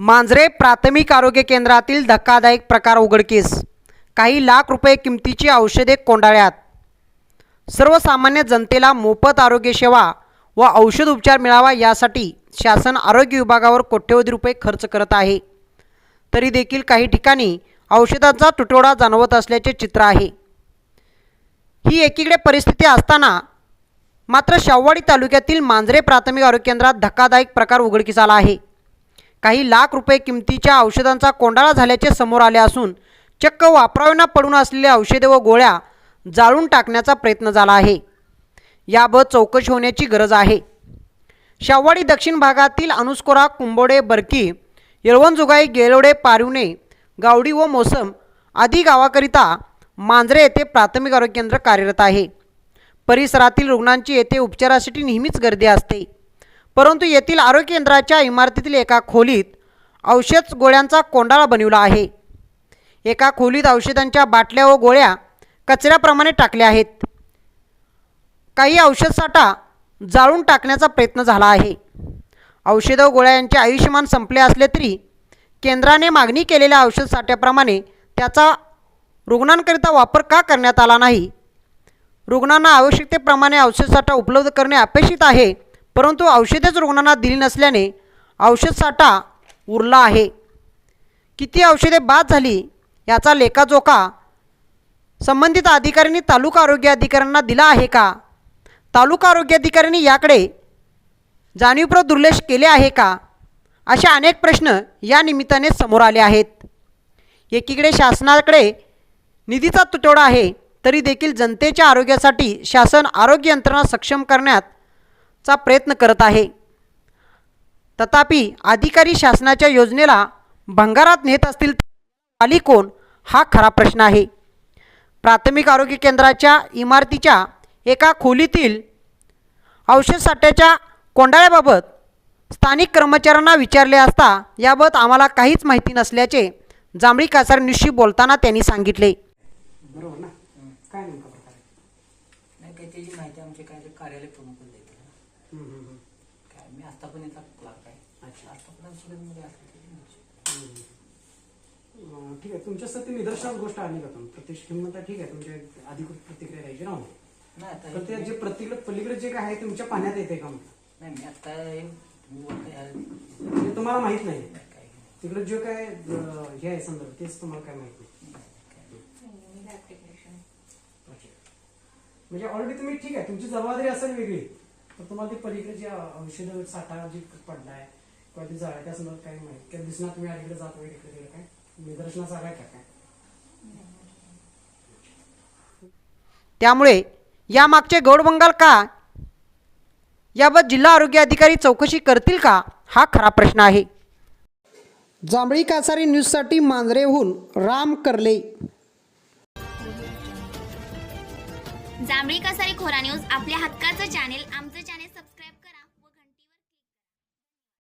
मांजरे प्राथमिक आरोग्य केंद्रातील धक्कादायक प्रकार उघडकीस. काही लाख रुपये किमतीची औषधे कोंडाळ्यात. सर्वसामान्य जनतेला मोफत आरोग्य सेवा व औषध उपचार मिळावा यासाठी शासन आरोग्य विभागावर कोट्यवधी रुपये खर्च करत आहे. तरी देखील काही ठिकाणी औषधांचा तुटवडा जाणवत असल्याचे चित्र आहे. ही एकीकडे परिस्थिती असताना मात्र शाहवाडी तालुक्यातील मांजरे प्राथमिक आरोग्य केंद्रात धक्कादायक प्रकार उघडकीस आला आहे. काही लाख रुपये किमतीच्या औषधांचा कोंडाळा झाल्याचे समोर आले असून चक्क वापरावेना पडून असलेल्या औषधे व गोळ्या जाळून टाकण्याचा प्रयत्न झाला आहे. याबाबत चौकशी होण्याची गरज आहे. शाववाडी दक्षिण भागातील अनुस्कोरा कुंबोडे बरकी येळवणजुगाई गेलोडे पारुणे गावडी व मोसम आदी गावाकरिता मांजरे येथे प्राथमिक आरोग्य केंद्र कार्यरत आहे. परिसरातील रुग्णांची येथे उपचारासाठी नेहमीच गर्दी असते. परंतु येथील आरोग्य केंद्राच्या इमारतीतील एका खोलीत औषध गोळ्यांचा कोंडाळा बनविला आहे. एका खोलीत औषधांच्या बाटल्या व गोळ्या कचऱ्याप्रमाणे टाकल्या आहेत. काही औषध साठा जाळून टाकण्याचा प्रयत्न झाला आहे. औषधं व गोळ्या यांचे आयुष्यमान संपले असले तरी केंद्राने मागणी केलेल्या औषध साठ्याप्रमाणे त्याचा रुग्णांकरिता वापर का करण्यात आला नाही? रुग्णांना आवश्यकतेप्रमाणे औषध साठा उपलब्ध करणे अपेक्षित आहे. परंतु औषधेच रुग्णांना दिली नसल्याने औषध साठा उरला आहे. किती औषधे बाद झाली याचा लेखाजोखा संबंधित अधिकाऱ्यांनी तालुका आरोग्य अधिकाऱ्यांना दिला आहे का? तालुका आरोग्य अधिकाऱ्यांनी याकडे जाणीवपूर्वक दुर्लक्ष केले आहे का? असे अनेक प्रश्न या निमित्ताने समोर आले आहेत. एकीकडे शासनाकडे निधीचा तुटवडा आहे तरी देखील जनतेच्या आरोग्यासाठी शासन आरोग्य यंत्रणा सक्षम करण्यात करण्याचा प्रयत्न करत आहे. तथापि अधिकारी शासनाच्या योजनेला भंगारात नेत असतील आली कोण? हा खरा प्रश्न आहे. प्राथमिक आरोग्य केंद्राच्या इमारतीच्या एका खोलीतील औषध साठ्याच्या कोंडाळ्याबाबत स्थानिक कर्मचाऱ्यांना विचारले असता याबाबत आम्हाला काहीच माहिती नसल्याचे जांभळी कासार न्यूजशी बोलताना त्यांनी सांगितले. बरोबर ना? काय नेमका प्रकार आहे? नाही काही त्याची माहिती आमचे काय कार्यालय प्रमुख देते हम्म, हम्म, हम्म. काय मी आतापर्यंत क्लार्क आहे. अच्छा. आतापर्यंत असले तरी. अं, ठीक आहे. तुमच्या सर ती निदर्शनात गोष्ट आली का तुम्ही प्रत्यक्ष किंमत आहे ठीक आहे. तुमच्या अधिकृत प्रतिक्रिया द्यायची ना नाही आता पण ते हे- जे प्रतिकडे पलीकडे जे काय आहे तुमच्या पाण्यात येते का म्हटलं नाही मी आता हे तुम्हाला माहीत नाही. तिकडे जे काय हे आहे संदर्भ तेच तुम्हाला काय माहीत नाही. म्हणजे ऑलरेडी तुम्ही ठीक आहे. तुमची जबाबदारी असेल वेगळी. पण तुम्हाला ती पलीकडे जे औषध साठा जे पडलाय किंवा ते जाळ्या त्या संदर्भात काय माहिती किंवा दिसणार तुम्ही अलीकडे जात वगैरे इकडे तिकडे काय? निदर्शनाचा आलाय का काय? त्यामुळे यामागचे गौडबंगाल का? याबाबत जिल्हा आरोग्य अधिकारी चौकशी करतील का? हा खरा प्रश्न आहे. जांभळी कासारी न्यूजसाठी मांजरेहून राम करले. जांभळी कसारी खोरा न्यूज आपल्या हक्काचं चॅनेल आमचं चॅनेल